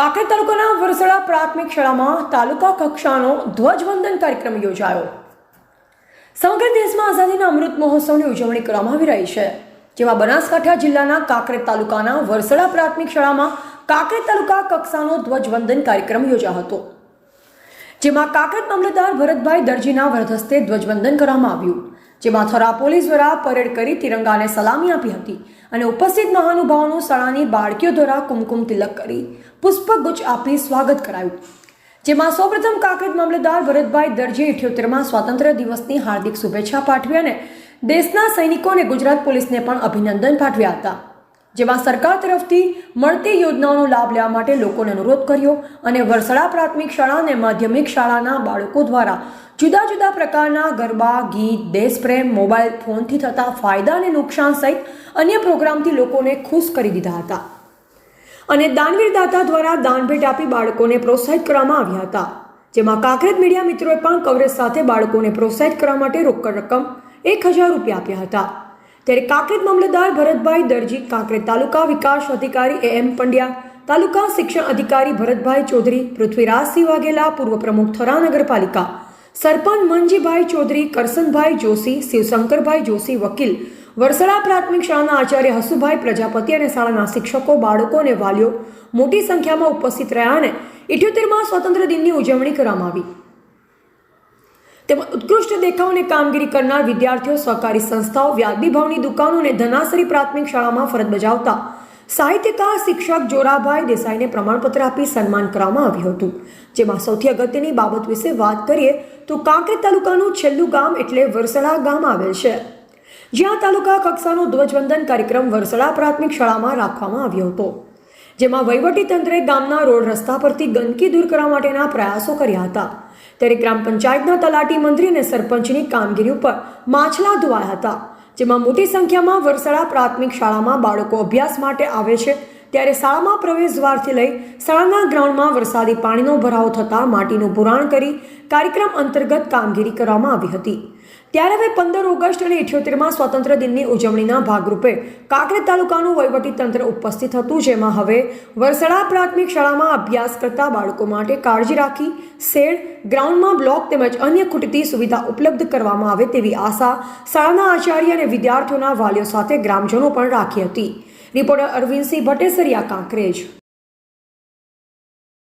કાંકરેજ તાલુકાના વરસડા પ્રાથમિક શાળામાં તાલુકા કક્ષાનો ધ્વજવંદન કાર્યક્રમ યોજાયો. સમગ્ર દેશમાં આઝાદીના અમૃત મહોત્સવની ઉજવણી કરવામાં આવી રહી છે, જેમાં બનાસકાંઠા જિલ્લાના કાંકરેજ તાલુકાના વરસડા પ્રાથમિક શાળામાં કાંકરેજ તાલુકા કક્ષાનો ધ્વજવંદન કાર્યક્રમ યોજાયો હતો, જેમાં કાંકરેજ મામલતદાર ભરતભાઈ દરજીના વરદ હસ્તે ધ્વજવંદન કરવામાં આવ્યું. જેમાં થરા પોલીસ દ્વારા પરેડ કરી તિરંગાને સલામી આપી હતી અને ઉપસ્થિત મહાનુભાવોનું શાળાની બાળકીઓ દ્વારા કુમકુમ તિલક કરી પુષ્પગુચ્છ આપી સ્વાગત કરાયું. જેમાં સૌપ્રથમ કાંકરેજ મામલતદાર ભરતભાઈ દરજી ઇઠ્યોતેરમાં સ્વાતંત્ર્ય દિવસની હાર્દિક શુભેચ્છા પાઠવી અને દેશના સૈનિકો અને ગુજરાત પોલીસને પણ અભિનંદન પાઠવ્યા હતા. જેમાં સરકાર તરફથી મળતી યોજનાઓનો લાભ લેવા માટે લોકોને અનુરોધ કર્યો અને વરસડા પ્રાથમિક શાળા અને માધ્યમિક શાળાના બાળકો દ્વારા જુદા જુદા પ્રકારના ગરબા, ગીત, દેશપ્રેમ, મોબાઈલ ફોનથી થતા ફાયદા અને નુકસાન સહિત અન્ય પ્રોગ્રામથી લોકોને ખુશ કરી દીધા હતા. અને દાનવીર દાતા દ્વારા દાનભેટ આપી બાળકોને પ્રોત્સાહિત કરવામાં આવ્યા હતા. જેમાં કાંકરેજ મીડિયા મિત્રોએ પણ કવરેજ સાથે બાળકોને પ્રોત્સાહિત કરવા માટે રોકડ રકમ એક હજાર રૂપિયા આપ્યા હતા. ત્યારે કાંકરેજ મામલતદાર ભરતભાઈ દરજી, કાંકરેજ તાલુકા વિકાસ અધિકારી એ એમ પંડ્યા, તાલુકા શિક્ષણ અધિકારી ભરતભાઈ ચૌધરી પૃથ્વીરાજસિંહ વાઘેલા, પૂર્વ પ્રમુખ થરા નગરપાલિકા, સરપંચ મનજીભાઈ ચૌધરી, કરસનભાઈ જોશી, શિવશંકરભાઈ જોશી વકીલ, વરસડા પ્રાથમિક શાળાના આચાર્ય હસુભાઈ પ્રજાપતિ અને શાળાના શિક્ષકો, બાળકો અને વાલીઓ મોટી સંખ્યામાં ઉપસ્થિત રહ્યા અને ઇઠ્યોતેરમાં સ્વતંત્ર દિનની ઉજવણી કરવામાં આવી. તેમજ ઉત્કૃષ્ટ અને કામગીરી કરનાર વિદ્યાર્થીઓ, સહકારી સંસ્થાઓ, વ્યાજબી ભાવની દુકાનો અને ધનાસરી પ્રાથમિક શાળામાં ફરજ બજાવતા. સાહિત્યકાર, શિક્ષક જોરાભાઈ દેસાઈને પ્રમાણપત્ર આપી સન્માન કરવામાં આવ્યું હતું. જેમાં સૌથી અગત્યની બાબત વિશે વાત કરીએ તો કાંકરેજ તાલુકાનું છેલ્લું ગામ એટલે વરસડા ગામ આવેલ છે. જ્યાં તાલુકા કક્ષાનો ધ્વજવંદન કાર્યક્રમ વરસડા પ્રાથમિક શાળામાં રાખવામાં આવ્યો હતો. જેમાં વહીવટી તંત્રે ગામના રોડ રસ્તા પરથી ગંદકી દૂર કરવા માટેના પ્રયાસો કર્યા હતા. ત્યારે ગ્રામ પંચાયતના તલાટી મંત્રી અને સરપંચની કામગીરી ઉપર માછલા ધોવાયા હતા, જેમાં મોટી સંખ્યામાં વરસાડા પ્રાથમિક શાળામાં બાળકો અભ્યાસ માટે આવે છે ત્યારે શાળામાં પ્રવેશદ્વારથી લઈ શાળાના ગ્રાઉન્ડમાં વરસાદી પાણીનો ભરાવો થતાં માટીનું પુરાણ કરી કાર્યક્રમ અંતર્ગત કામગીરી કરવામાં આવી હતી. ત્યારે હવે પંદર ઓગસ્ટ અને ઇઠ્યોતેરમાં સ્વાતંત્ર્ય દિનની ઉજવણીના ભાગરૂપે કાંકરેજ તાલુકાનું તંત્ર ઉપસ્થિત હતું, જેમાં હવે વરસડા પ્રાથમિક શાળામાં અભ્યાસ કરતા બાળકો માટે કાળજી રાખી, શેડ, ગ્રાઉન્ડમાં બ્લોક તેમજ અન્ય ખૂટતી સુવિધા ઉપલબ્ધ કરવામાં આવે તેવી આશા શાળાના આચાર્ય અને વિદ્યાર્થીઓના વાલીઓ સાથે ગ્રામજનો પણ રાખી હતી. રિપોર્ટર અરવિંદસિંહ ભટ્ટેસરિયા કાંકરેજ